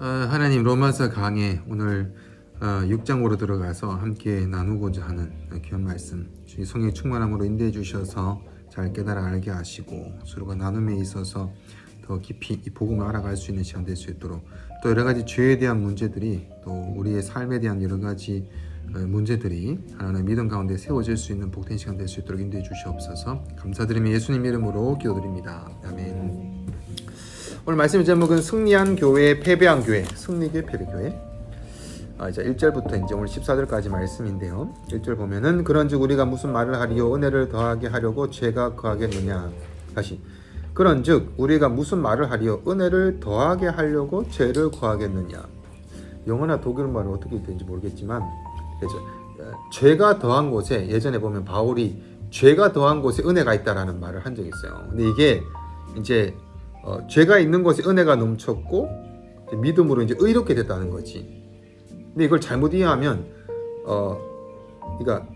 어, 하나님 로마서 강해 오늘 어, 6장으로 들어가서 함께 나누고자 하는 귀한 말씀 주의 성령 충만함으로 인도해 주셔서 잘 깨달아 알게 하시고 서로가 나눔에 있어서 더 깊이 이 복음을 알아갈 수 있는 시간 될 수 있도록 또 여러 가지 죄에 대한 문제들이 또 우리의 삶에 대한 여러 가지 어, 문제들이 하나님의 믿음 가운데 세워질 수 있는 복된 시간 될 수 있도록 인도해 주시옵소서. 감사드리며 예수님 이름으로 기도드립니다. 아멘 오늘 말씀 제목은 승리한 교회, 패배한 교회, 승리교회, 패배교회. 아, 이제 1절부터 이제 오늘 14절까지 말씀인데요. 1절 보면은 그런즉 우리가 무슨 말을 하리요 은혜를 더하게 하려고 죄가 거하겠느냐. 다시 그런즉 우리가 무슨 말을 하리요 은혜를 더하게 하려고 죄를 거하겠느냐. 영어나 독일 말은 어떻게 되는지 모르겠지만 그래서 어, 죄가 더한 곳에 예전에 보면 바울이 죄가 더한 곳에 은혜가 있다라는 말을 한 적이 있어요. 근데 이게 이제 어, 죄가 있는 곳에 은혜가 넘쳤고 이제 믿음으로 이제 의롭게 됐다는 거지. 근데 이걸 잘못 이해하면 어, 그러니까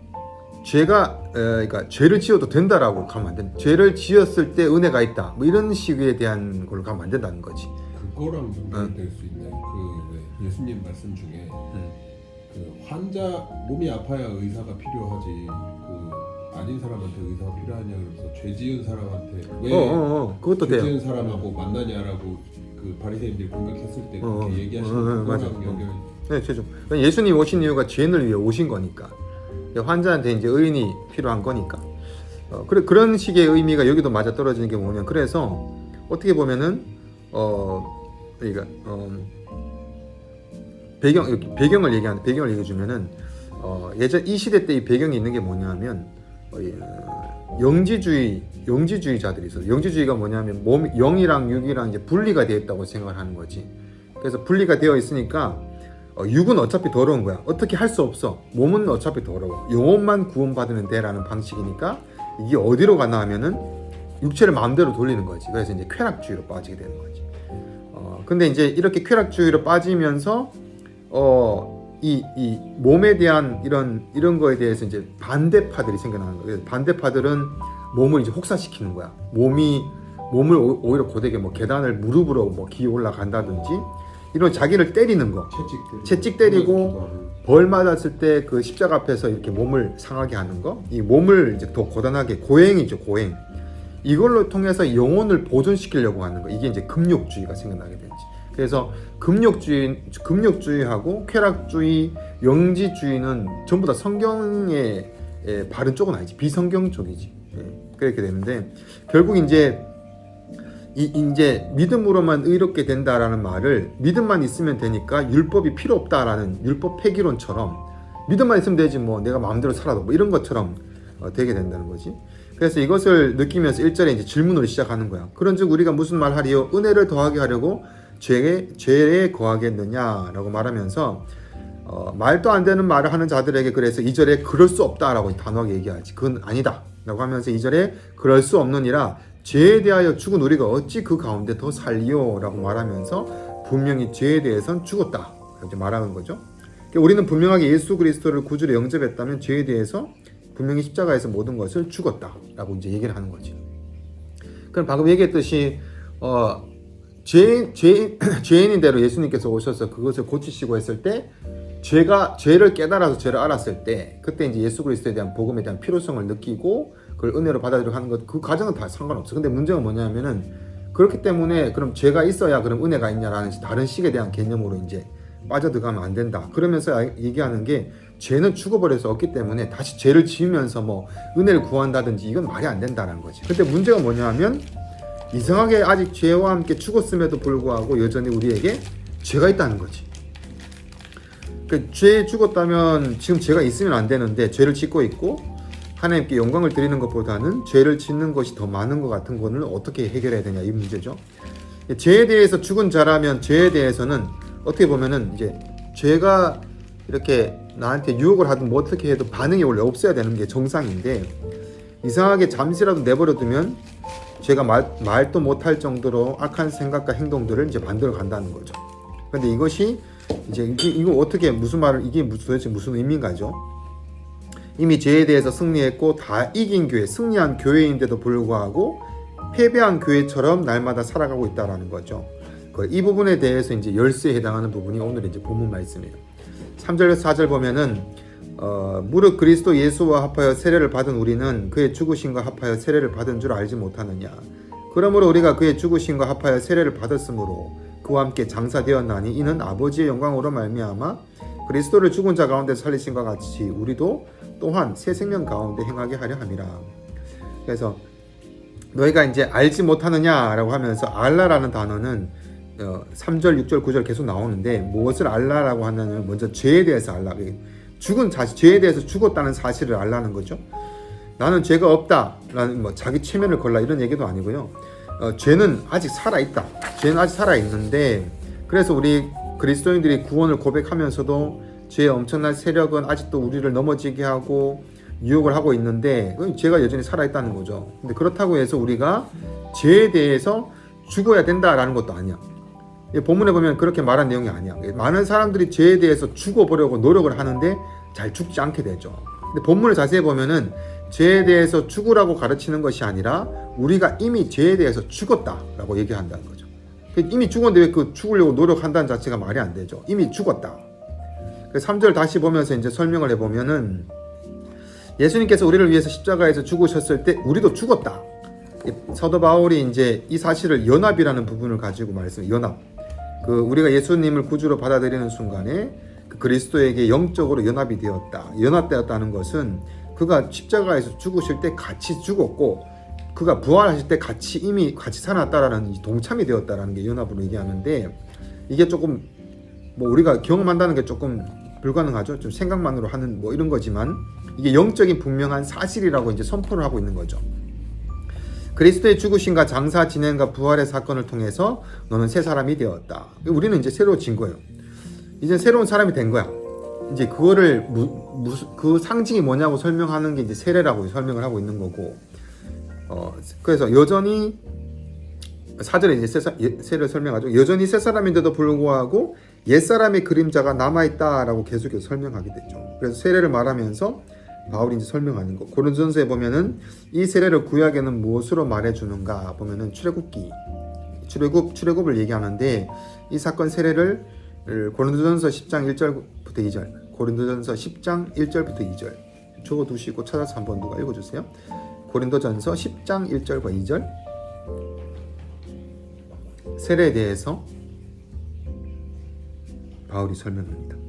죄가 어, 그러니까 죄를 지어도 된다라고 가면 안 된다. 죄를 지었을 때 은혜가 있다. 뭐 이런 식에 대한 걸로 가면 안 된다는 거지. 그거랑 연결될 수 있는 그왜 예수님 말씀 중에 음. 그 환자 몸이 아파야 의사가 필요하지 그 아닌 사람한테 의사가 필요하냐 그러면서 죄 지은 사람한테 왜 어, 어, 어, 그것도 죄 돼요. 지은 사람하고 만나냐라고 그 바리새인들이 공격했을 때 어, 그렇게 어, 얘기하시는 어, 어, 그거랑. 연결 네, 최종. 그러니까 예수님 오신 이유가 죄인을 위해 오신 거니까. 환자한테 이제 의인이 필요한 거니까. 어, 그래 그런 식의 의미가 여기도 맞아 떨어지는 게 뭐냐면 그래서 어떻게 보면은 어 그러니까 어, 배경 배경을 얘기하는 배경을 얘기해 주면은 어, 예전 이 시대 때 이 배경이 있는 게 뭐냐면 어, 예, 영지주의 영지주의자들이 있어요. 영지주의가 뭐냐면 몸 영이랑 육이랑 이제 분리가 되어 있다고 생각을 하는 거지. 그래서 분리가 되어 있으니까 어, 육은 어차피 더러운 거야. 어떻게 할 수 없어. 몸은 어차피 더러워. 영혼만 구원받으면 돼라는 방식이니까 이게 어디로 가나 하면은 육체를 마음대로 돌리는 거지. 그래서 이제 쾌락주의로 빠지게 되는 거지. 어, 근데 이제 이렇게 쾌락주의로 빠지면서 어, 이, 이 몸에 대한 이런 이런 거에 대해서 이제 반대파들이 생겨나는 거예요. 반대파들은 몸을 이제 혹사시키는 거야. 몸이 몸을 오- 오히려 고되게 뭐 계단을 무릎으로 뭐 기어 올라간다든지 이런 자기를 때리는 거. 채찍 때리고 때리고 벌 맞았을 때 그 십자가 앞에서 이렇게 몸을 상하게 하는 거, 이 몸을 이제 더 고단하게 고행이죠 고행. 이걸로 통해서 영혼을 보존시키려고 하는 거, 이게 이제 금욕주의가 생겨나게 되지. 그래서 금욕주의, 금욕주의하고 쾌락주의, 영지주의는 전부 다 성경의 예, 바른 쪽은 아니지, 비성경 쪽이지. 예, 그렇게 되는데 결국 이제 이 이제 믿음으로만 의롭게 된다라는 말을 믿음만 있으면 되니까 율법이 필요 없다라는 율법 폐기론처럼 믿음만 있으면 되지 뭐 내가 마음대로 살아도 뭐 이런 것처럼 어, 되게 된다는 거지. 그래서 이것을 느끼면서 1절에 이제 질문으로 시작하는 거야. 그런즉 우리가 무슨 말 하리요? 은혜를 더하게 하려고 죄에 죄에 거하겠느냐라고 말하면서 어, 말도 안 되는 말을 하는 자들에게 그래서 2절에 그럴 수 없다라고 단호하게 얘기하지. 그건 아니다. 라고 하면서 2절에 그럴 수 없느니라 죄에 대하여 죽은 우리가 어찌 그 가운데 더 살리요? 라고 말하면서 분명히 죄에 대해선 죽었다. 이렇게 말하는 거죠. 그러니까 우리는 분명하게 예수 그리스도를 구주로 영접했다면 죄에 대해서 분명히 십자가에서 모든 것을 죽었다 라고 이제 얘기를 하는 거지. 그럼 방금 얘기했듯이 어, 죄, 죄, 죄인인 대로 예수님께서 오셔서 그것을 고치시고 했을 때 죄가 죄를 깨달아서 죄를 알았을 때 그때 이제 예수 그리스도에 대한 복음에 대한 필요성을 느끼고 그걸 은혜로 받아들이고 하는 것 그 과정은 다 상관없어. 근데 문제가 뭐냐면은 그렇기 때문에 그럼 죄가 있어야 그럼 은혜가 있냐라는 다른 식에 대한 개념으로 이제 빠져들어가면 안 된다. 그러면서 아- 얘기하는 게 죄는 죽어버려서 없기 때문에 다시 죄를 지으면서 뭐 은혜를 구한다든지 이건 말이 안 된다는 거지. 근데 문제가 뭐냐면 이상하게 아직 죄와 함께 죽었음에도 불구하고 여전히 우리에게 죄가 있다는 거지. 그 죄에 죽었다면 지금 죄가 있으면 안 되는데 죄를 짓고 있고 하나님께 영광을 드리는 것보다는 죄를 짓는 것이 더 많은 것 같은 거는 어떻게 해결해야 되냐 이 문제죠. 죄에 대해서 죽은 자라면 죄에 대해서는 어떻게 보면은 이제 죄가 이렇게 나한테 유혹을 하든 뭐 어떻게 해도 반응이 원래 없어야 되는 게 정상인데 이상하게 잠시라도 내버려 두면 제가 말, 말도 못할 정도로 악한 생각과 행동들을 이제 만들어 간다는 거죠. 근데 이것이 이제 이거 어떻게 무슨 말을 이게 무슨 도대체 무슨 의미인가죠? 이미 죄에 대해서 승리했고 다 이긴 교회, 승리한 교회인데도 불구하고 패배한 교회처럼 날마다 살아가고 있다라는 거죠. 거. 이 부분에 대해서 이제 열쇠에 해당하는 부분이 오늘 이제 본문 말씀이에요. 3절 4절 보면은 어, 무릇 그리스도 예수와 합하여 세례를 받은 우리는 그의 죽으심과 합하여 세례를 받은 줄 알지 못하느냐. 그러므로 우리가 그의 죽으심과 합하여 세례를 받았으므로 그와 함께 장사되었나니 이는 아버지의 영광으로 말미암아 그리스도를 죽은 자 가운데 살리신과 같이 우리도 또한 새 생명 가운데 행하게 하려 함이라. 그래서 너희가 이제 알지 못하느냐라고 하면서 알라라는 단어는 어, 3절, 6절, 9절 계속 나오는데 무엇을 알라라고 하냐면 먼저 죄에 대해서 알라. 죽은 자식, 죄에 대해서 죽었다는 사실을 알라는 거죠. 나는 죄가 없다라는 뭐 자기 체면을 걸라 이런 얘기도 아니고요. 어, 죄는 아직 살아 있다. 죄는 아직 살아 있는데 그래서 우리 그리스도인들이 구원을 고백하면서도 죄의 엄청난 세력은 아직도 우리를 넘어지게 하고 유혹을 하고 있는데 그건 죄가 여전히 살아 있다는 거죠. 근데 그렇다고 해서 우리가 죄에 대해서 죽어야 된다라는 것도 아니야. 이 본문에 보면 그렇게 말한 내용이 아니야. 많은 사람들이 죄에 대해서 죽어보려고 노력을 하는데 잘 죽지 않게 되죠. 근데 본문을 자세히 보면은 죄에 대해서 죽으라고 가르치는 것이 아니라 우리가 이미 죄에 대해서 죽었다라고 얘기한다는 거죠. 이미 죽었는데 왜 그 죽으려고 노력한다는 자체가 말이 안 되죠. 이미 죽었다. 3절 다시 보면서 이제 설명을 해보면은 예수님께서 우리를 위해서 십자가에서 죽으셨을 때 우리도 죽었다. 사도 바울이 이제 이 사실을 연합이라는 부분을 가지고 말했어요. 연합. 그 우리가 예수님을 구주로 받아들이는 순간에 그 그리스도에게 영적으로 연합이 되었다. 연합되었다는 것은 그가 십자가에서 죽으실 때 같이 죽었고 그가 부활하실 때 같이 이미 같이 살았다라는 이 동참이 되었다라는 게 연합으로 얘기하는데 이게 조금 뭐 우리가 경험한다는 게 조금 불가능하죠. 좀 생각만으로 하는 뭐 이런 거지만 이게 영적인 분명한 사실이라고 이제 선포를 하고 있는 거죠. 그리스도의 죽으심과 장사 진행과 부활의 사건을 통해서 너는 새 사람이 되었다. 우리는 이제 새로워진 거예요. 이제 새로운 사람이 된 거야. 이제 그거를 무, 무슨 그 상징이 뭐냐고 설명하는 게 이제 세례라고 설명을 하고 있는 거고. 어 그래서 여전히 사절에 이제 새, 사- 예- 설명하죠. 여전히 새 사람인데도 불구하고 옛 사람의 그림자가 남아 있다라고 계속해서 설명하게 되죠. 그래서 세례를 말하면서 바울이 이제 설명하는 거. 고린도전서에 보면은 이 세례를 구약에는 무엇으로 말해 주는가 보면은 출애굽기, 출애굽 출애굽을 얘기하는데 이 사건 세례를 고린도전서 10장 1절부터 2절, 고린도전서 10장 1절부터 2절 적어 두시고 찾아서 한번 누가 읽어 주세요. 고린도전서 10장 1절과 2절 세례에 대해서 바울이 설명합니다.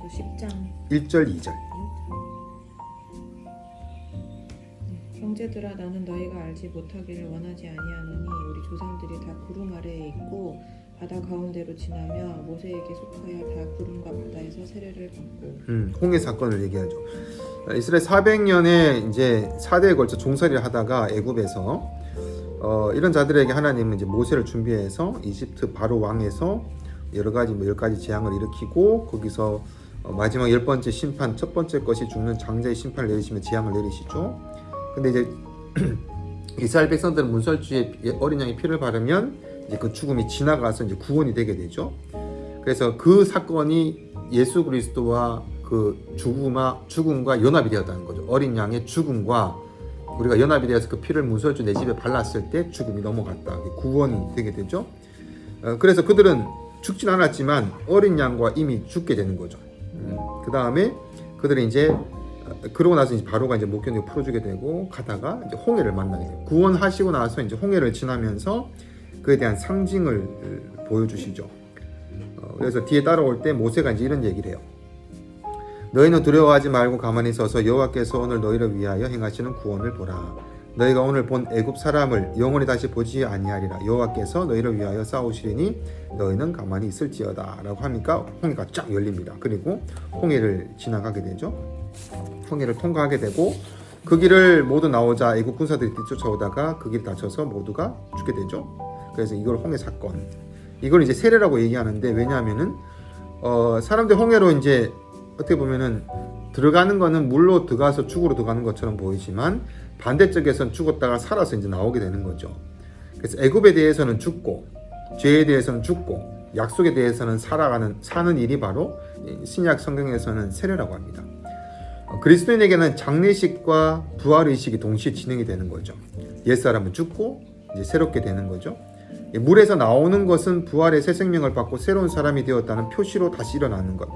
고린도서 10장 1절, 2절. 형제들아 나는 너희가 알지 못하기를 원하지 아니하노니 우리 조상들이 다 구름 아래에 있고 바다 가운데로 지나며 모세에게 속하여 다 구름과 바다에서 세례를 받고 음, 홍해 사건을 얘기하죠. 이스라엘 400년에 이제 4대에 걸쳐 종살이를 하다가 애굽에서 어, 이런 자들에게 하나님은 이제 모세를 준비해서 이집트 바로 왕에서 여러 가지 뭐 열 가지 재앙을 일으키고 거기서 어, 마지막 열 번째 심판 첫 번째 것이 죽는 장자의 심판을 내리시며 재앙을 내리시죠. 근데 이제 이스라엘 백성들은 문설주에 어린 양의 피를 바르면 이제 그 죽음이 지나가서 이제 구원이 되게 되죠. 그래서 그 사건이 예수 그리스도와 그 죽음과 죽음과 연합이 되었다는 거죠. 어린 양의 죽음과 우리가 연합이 되어서 그 피를 문설주 내 집에 발랐을 때 죽음이 넘어갔다. 구원이 되게 되죠. 어, 그래서 그들은 죽진 않았지만 어린 양과 이미 죽게 되는 거죠. 그 다음에 그들이 이제 어, 그러고 나서 이제 바로가 이제 목견을 풀어주게 되고 가다가 이제 홍해를 만나게 돼요. 구원하시고 나서 이제 홍해를 지나면서 그에 대한 상징을 어, 보여주시죠. 어, 그래서 뒤에 따라올 때 모세가 이제 이런 얘기를 해요. 너희는 두려워하지 말고 가만히 서서 여호와께서 오늘 너희를 위하여 행하시는 구원을 보라. 너희가 오늘 본 애굽 사람을 영원히 다시 보지 아니하리라. 여호와께서 너희를 위하여 싸우시리니 너희는 가만히 있을지어다라고 하니까 홍해가 쫙 열립니다. 그리고 홍해를 지나가게 되죠. 홍해를 통과하게 되고 그 길을 모두 나오자 애굽 군사들이 뒤쫓아오다가 그 길 다쳐서 모두가 죽게 되죠. 그래서 이걸 홍해 사건. 이걸 이제 세례라고 얘기하는데 왜냐하면은 어, 사람들 홍해로 이제 어떻게 보면은 들어가는 거는 물로 들어가서 죽으로 들어가는 것처럼 보이지만 반대쪽에선 죽었다가 살아서 이제 나오게 되는 거죠. 그래서 애굽에 대해서는 죽고 죄에 대해서는 죽고 약속에 대해서는 살아가는 사는 일이 바로 이 신약 성경에서는 세례라고 합니다. 어, 그리스도인에게는 장례식과 부활 의식이 동시에 진행이 되는 거죠. 옛 사람은 죽고 이제 새롭게 되는 거죠. 예, 물에서 나오는 것은 부활의 새 생명을 받고 새로운 사람이 되었다는 표시로 다시 일어나는 것.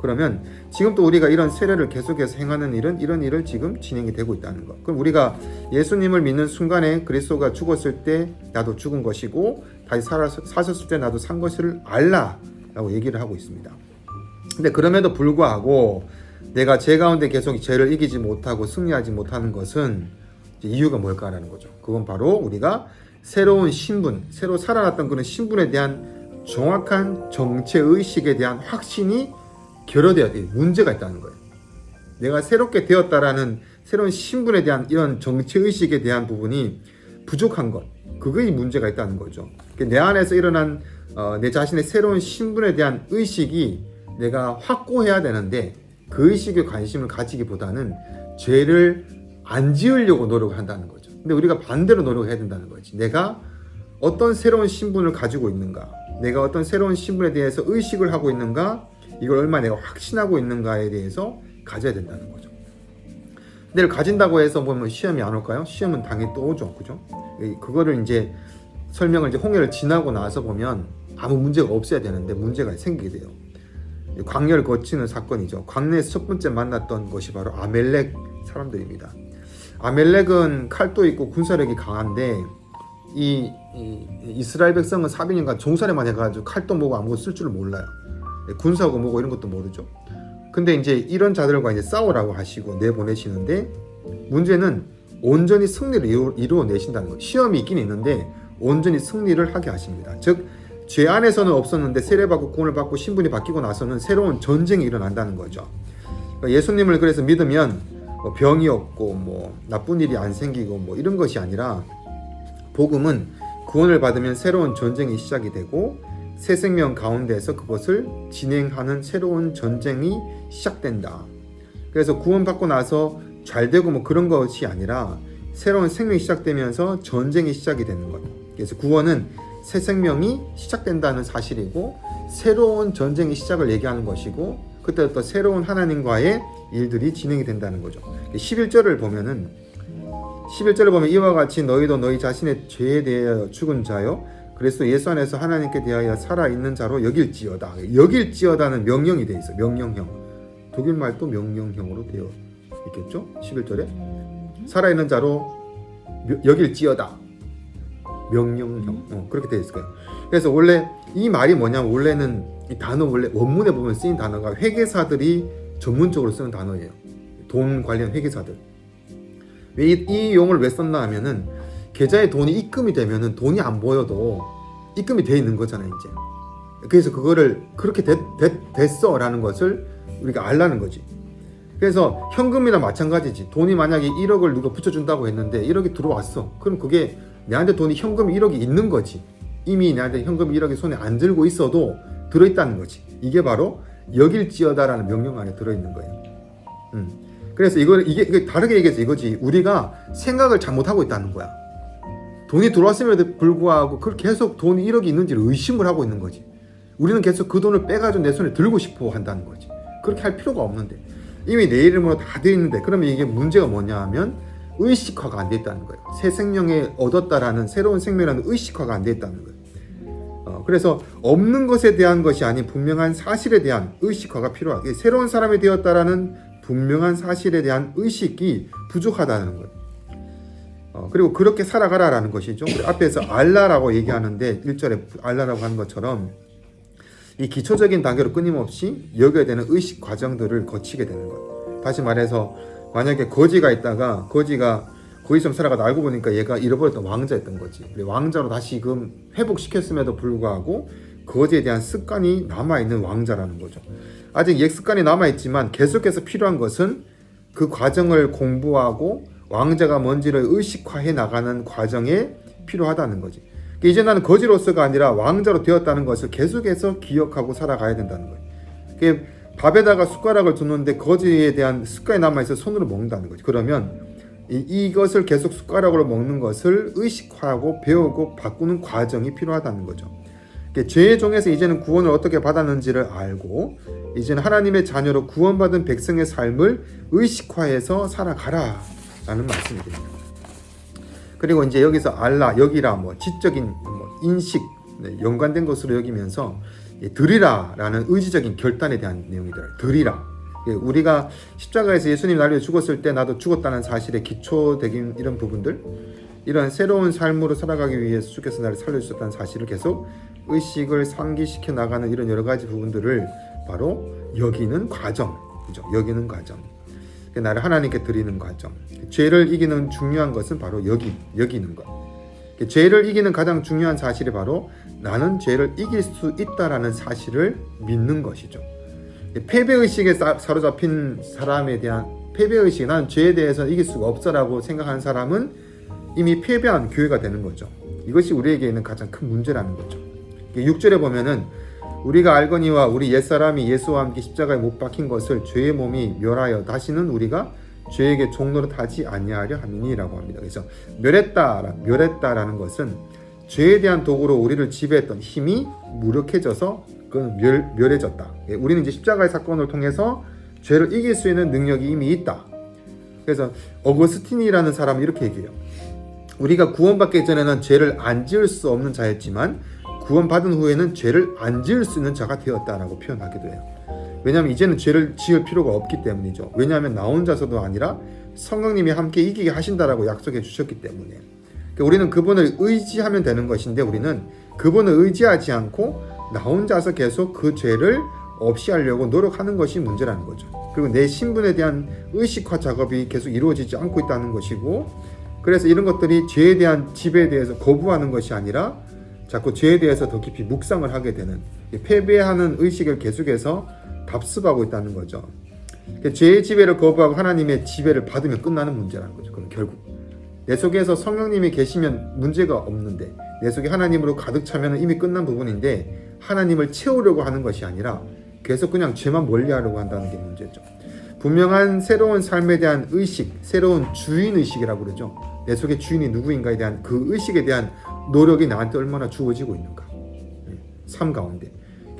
그러면 지금 또 우리가 이런 세례를 계속해서 행하는 일은 이런 일을 지금 진행이 되고 있다는 것. 그럼 우리가 예수님을 믿는 순간에 그리스도가 죽었을 때 나도 죽은 것이고 다시 사셨을 때 나도 산 것을 알라라고 얘기를 하고 있습니다. 근데 그럼에도 불구하고 내가 제 가운데 계속 죄를 이기지 못하고 승리하지 못하는 것은 이유가 뭘까라는 거죠. 그건 바로 우리가 새로운 신분, 새로 살아났던 그런 신분에 대한 정확한 정체 의식에 대한 확신이 결여되어 문제가 있다는 거예요. 내가 새롭게 되었다라는 새로운 신분에 대한 이런 정체 의식에 대한 부분이 부족한 것, 그게 문제가 있다는 거죠. 내 안에서 일어난 어, 내 자신의 새로운 신분에 대한 의식이 내가 확고해야 되는데 그 의식에 관심을 가지기보다는 죄를 안 지으려고 노력을 한다는 거죠. 근데 우리가 반대로 노력해야 된다는 거지. 내가 어떤 새로운 신분을 가지고 있는가, 내가 어떤 새로운 신분에 대해서 의식을 하고 있는가, 이걸 얼마나 내가 확신하고 있는가에 대해서 가져야 된다는 거죠. 근데 가진다고 해서 보면 시험이 안 올까요? 시험은 당연히 또 오죠, 그죠? 이- 그거를 이제 설명을 이제 홍해를 지나고 나서 보면 아무 문제가 없어야 되는데 문제가 생기게 돼요. 광야를 거치는 사건이죠. 광야에서 첫 번째 만났던 것이 바로 아멜렉 사람들입니다. 아멜렉은 칼도 있고 군사력이 강한데 이, 이 이스라엘 백성은 400년간 종살이만 해가지고 칼도 뭐고 아무것도 쓸 줄을 몰라요. 군사고 뭐고 이런 것도 모르죠. 근데 이제 이런 자들과 이제 싸우라고 하시고 내보내시는데 문제는 온전히 승리를 이루, 이루어내신다는 거예요. 시험이 있긴 있는데 온전히 승리를 하게 하십니다. 즉, 죄 안에서는 없었는데 세례받고 구원을 받고 신분이 바뀌고 나서는 새로운 전쟁이 일어난다는 거죠. 그러니까 예수님을 그래서 믿으면 뭐 병이 없고 뭐 나쁜 일이 안 생기고 뭐 이런 것이 아니라 복음은 구원을 받으면 새로운 전쟁이 시작이 되고 새 생명 가운데서 그것을 진행하는 새로운 전쟁이 시작된다. 그래서 구원받고 나서 잘 되고 뭐 그런 것이 아니라 새로운 생명이 시작되면서 전쟁이 시작이 되는 것. 그래서 구원은 새 생명이 시작된다는 사실이고 새로운 전쟁의 시작을 얘기하는 것이고 그때부터 새로운 하나님과의 일들이 진행이 된다는 거죠. 11절을 보면은 11절을 보면 이와 같이 너희도 너희 자신의 죄에 대하여 죽은 자요 그래서 예수 안에서 하나님께 대하여 살아 있는 자로 여길지어다. 여길지어다는 명령이 돼 있어. 명령형. 독일 말도 명령형으로 되어 있겠죠? 11절에 살아 있는 자로 며- 여길지어다. 명령형. 어, 그렇게 되어 있을 거예요. 그래서 원래 이 말이 뭐냐면 원래는 이 단어 원래 원문에 보면 쓰인 단어가 회계사들이 전문적으로 쓰는 단어예요. 돈 관련 회계사들. 왜 이, 이 용어를 왜 썼나 하면은 계좌에 돈이 입금이 되면은 돈이 안 보여도 입금이 돼 있는 거잖아요, 이제. 그래서 그거를 그렇게 됐, 됐, 됐어 라는 것을 우리가 알라는 거지. 그래서 현금이나 마찬가지지. 돈이 만약에 1억을 누가 붙여준다고 했는데 1억이 들어왔어. 그럼 그게 내한테 돈이 현금 1억이 있는 거지. 이미 내한테 현금 1억이 손에 안 들고 있어도 들어있다는 거지. 이게 바로 여길지어다라는 명령 안에 들어있는 거예요. 음. 그래서 이걸 이게, 이게 다르게 얘기해서 이거지. 우리가 생각을 잘못하고 있다는 거야. 돈이 들어왔음에도 불구하고 그걸 계속 돈이 1억이 있는지를 의심을 하고 있는 거지. 우리는 계속 그 돈을 빼가지고 내 손에 들고 싶어 한다는 거지. 그렇게 할 필요가 없는데. 이미 내 이름으로 다 돼 있는데 그러면 이게 문제가 뭐냐 하면 의식화가 안 돼 있다는 거예요. 새 생명에 얻었다라는 새로운 생명이라는 의식화가 안 돼 있다는 거예요. 어, 그래서 없는 것에 대한 것이 아닌 분명한 사실에 대한 의식화가 필요하게 새로운 사람이 되었다라는 분명한 사실에 대한 의식이 부족하다는 거예요. 어, 그리고 그렇게 살아가라라는 것이죠. 앞에서 알라라고 얘기하는데 1절에 알라라고 하는 것처럼 이 기초적인 단계로 끊임없이 여겨야 되는 의식 과정들을 거치게 되는 것. 다시 말해서 만약에 거지가 있다가 거지가 거기 좀 살아가 알고 보니까 얘가 잃어버렸던 왕자였던 거지. 왕자로 다시금 회복시켰음에도 불구하고 거지에 대한 습관이 남아있는 왕자라는 거죠. 아직 옛 습관이 남아있지만 계속해서 필요한 것은 그 과정을 공부하고 왕자가 뭔지를 의식화해 나가는 과정에 필요하다는 거지. 그러니까 이제 나는 거지로서가 아니라 왕자로 되었다는 것을 계속해서 기억하고 살아가야 된다는 거예요. 그게 밥에다가 숟가락을 두는데 거지에 대한 습관이 남아있어 손으로 먹는다는 거지. 그러면 이, 이것을 계속 숟가락으로 먹는 것을 의식화하고 배우고 바꾸는 과정이 필요하다는 거죠. 그러니까 죄의 종에서 이제는 구원을 어떻게 받았는지를 알고 이제는 하나님의 자녀로 구원받은 백성의 삶을 의식화해서 살아가라 라는 말씀이 됩니다. 그리고 이제 여기서 알라 여기라 뭐 지적인 뭐 인식 네, 연관된 것으로 여기면서 이 드리라라는 의지적인 결단에 대한 내용이 들어요. 드리라. 예, 우리가 십자가에서 예수님 날려 죽었을 때 나도 죽었다는 사실에 기초되긴 이런 부분들 이런 새로운 삶으로 살아가기 위해서 주께서 나를 살려주셨다는 사실을 계속 의식을 상기시켜 나가는 이런 여러 가지 부분들을 바로 여기는 과정, 그죠? 여기는 과정. 나를 하나님께 드리는 과정. 죄를 이기는 중요한 것은 바로 여기, 여기는 것. 죄를 이기는 가장 중요한 사실이 바로 나는 죄를 이길 수 있다라는 사실을 믿는 것이죠. 패배 의식에 사- 사로잡힌 사람에 대한 패배 의식, 나는 죄에 대해서 이길 수가 없어라고 생각하는 사람은 이미 패배한 교회가 되는 거죠. 이것이 우리에게 있는 가장 큰 문제라는 거죠. 6절에 보면은 우리가 알거니와 우리 옛사람이 예수와 함께 십자가에 못 박힌 것을 죄의 몸이 멸하여 다시는 우리가 죄에게 종로로 타지 아니하려 함이니라고 합니다. 그래서 멸했다, 멸했다라는 것은 죄에 대한 도구로 우리를 지배했던 힘이 무력해져서 그건 멸, 멸해졌다. 예, 우리는 이제 십자가의 사건을 통해서 죄를 이길 수 있는 능력이 이미 있다. 그래서 어거스틴이라는 사람은 이렇게 얘기해요. 우리가 구원받기 전에는 죄를 안 지을 수 없는 자였지만 구원받은 후에는 죄를 안 지을 수 있는 자가 되었다라고 표현하기도 해요. 왜냐하면 이제는 죄를 지을 필요가 없기 때문이죠. 왜냐하면 나 혼자서도 아니라 성령님이 함께 이기게 하신다라고 약속해 주셨기 때문에. 그러니까 우리는 그분을 의지하면 되는 것인데 우리는 그분을 의지하지 않고 나 혼자서 계속 그 죄를 없이 하려고 노력하는 것이 문제라는 거죠. 그리고 내 신분에 대한 의식화 작업이 계속 이루어지지 않고 있다는 것이고 그래서 이런 것들이 죄에 대한 지배에 대해서 거부하는 것이 아니라 자꾸 죄에 대해서 더 깊이 묵상을 하게 되는 이 패배하는 의식을 계속해서 답습하고 있다는 거죠. 그러니까 죄의 지배를 거부하고 하나님의 지배를 받으면 끝나는 문제라는 거죠. 그럼 결국 내 속에서 성령님이 계시면 문제가 없는데 내 속에 하나님으로 가득 차면 이미 끝난 부분인데 하나님을 채우려고 하는 것이 아니라 계속 그냥 죄만 멀리하려고 한다는 게 문제죠. 분명한 새로운 삶에 대한 의식, 새로운 주인 의식이라고 그러죠. 내 속에 주인이 누구인가에 대한 그 의식에 대한 노력이 나한테 얼마나 주어지고 있는가. 예, 삶 가운데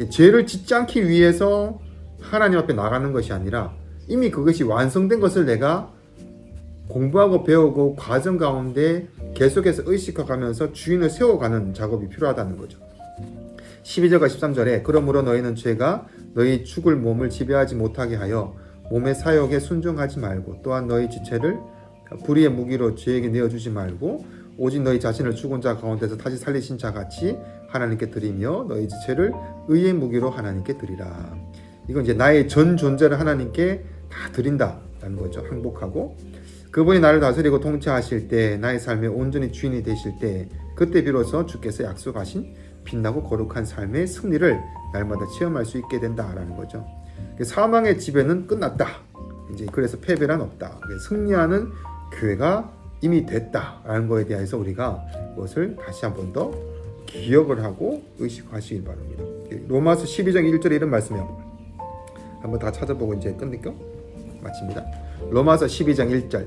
죄를 짓지 않기 위해서 하나님 앞에 나가는 것이 아니라 이미 그것이 완성된 것을 내가 공부하고 배우고 과정 가운데 계속해서 의식화가면서 주인을 세워가는 작업이 필요하다는 거죠. 12절과 13절에 그러므로 너희는 죄가 너희 죽을 몸을 지배하지 못하게 하여 몸의 사욕에 순종하지 말고 또한 너희 지체를 불의의 무기로 죄에게 내어주지 말고 오직 너희 자신을 죽은 자 가운데서 다시 살리신 자 같이 하나님께 드리며 너희 지체를 의의 무기로 하나님께 드리라. 이건 이제 나의 전 존재를 하나님께 다 드린다라는 거죠. 항복하고 그분이 나를 다스리고 통치하실 때 나의 삶의 온전히 주인이 되실 때 그때 비로소 주께서 약속하신 빛나고 거룩한 삶의 승리를 날마다 체험할 수 있게 된다라는 거죠. 사망의 지배는 끝났다. 이제 그래서 패배란 없다. 승리하는 교회가 이미 됐다라는 거에 대해서 우리가 그것을 다시 한 번 더 기억을 하고 의식하시길 바랍니다. 로마서 12장 1절에 이런 말씀이요. 한번 다 찾아보고 이제 끝낼게요. 마칩니다. 로마서 12장 1절.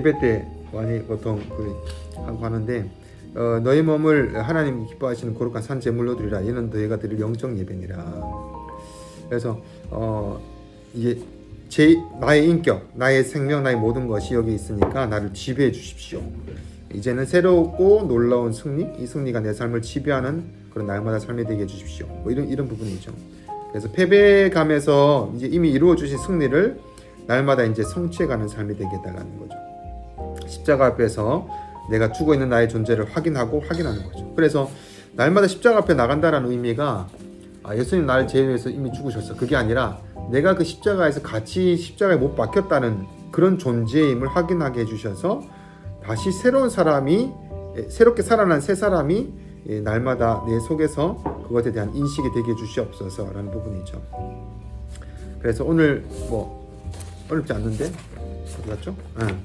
예배 때 많이 보통 그 하고 하는데 어, 너희 몸을 하나님 기뻐하시는 거룩한 산 제물로 드리라. 이는 너희가 드릴 영적 예배니라. 그래서 어, 이게 제 나의 인격, 나의 생명, 나의 모든 것이 여기 있으니까 나를 지배해 주십시오. 이제는 새롭고 놀라운 승리, 이 승리가 내 삶을 지배하는 그런 날마다 삶이 되게 해 주십시오. 뭐 이런 이런 부분이죠. 그래서 패배감에서 이제 이미 이루어 주신 승리를 날마다 이제 성취해가는 삶이 되겠다라는 거죠. 십자가 앞에서 내가 죽어 있는 나의 존재를 확인하고 확인하는 거죠. 그래서 날마다 십자가 앞에 나간다라는 의미가 아, 예수님 나를 죄 위해서 이미 죽으셨어. 그게 아니라 내가 그 십자가에서 같이 십자가에 못 박혔다는 그런 존재임을 확인하게 해주셔서 다시 새로운 사람이 예, 새롭게 살아난 새 사람이 예, 날마다 내 속에서 그것에 대한 인식이 되게 해주시옵소서라는 부분이죠. 그래서 오늘 뭐 어렵지 않는데 갔죠? 응.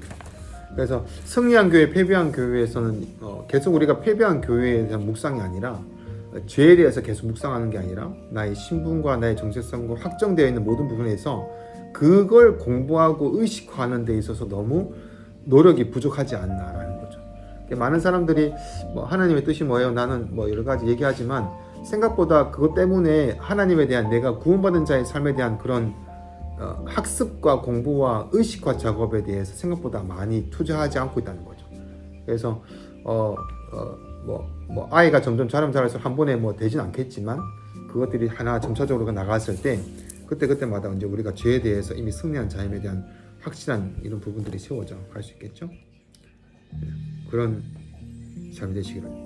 그래서 승리한 교회, 패배한 교회에서는 어, 계속 우리가 패배한 교회에 대한 묵상이 아니라 어, 죄에 대해서 계속 묵상하는 게 아니라 나의 신분과 나의 정체성과 확정되어 있는 모든 부분에서 그걸 공부하고 의식화하는 데 있어서 너무 노력이 부족하지 않나라는 거죠. 많은 사람들이 뭐 하나님의 뜻이 뭐예요? 나는 뭐 여러 가지 얘기하지만 생각보다 그것 때문에 하나님에 대한 내가 구원받은 자의 삶에 대한 그런 어, 학습과 공부와 의식화 작업에 대해서 생각보다 많이 투자하지 않고 있다는 거죠. 그래서 어, 어, 뭐, 뭐 아이가 점점 자라면 자랄수록 한 번에 뭐 되진 않겠지만 그것들이 하나 점차적으로 나갔을 때 그때 그때마다 이제 우리가 죄에 대해서 이미 승리한 자임에 대한 확실한 이런 부분들이 세워져 갈 수 있겠죠. 네, 그런 삶이 되시기를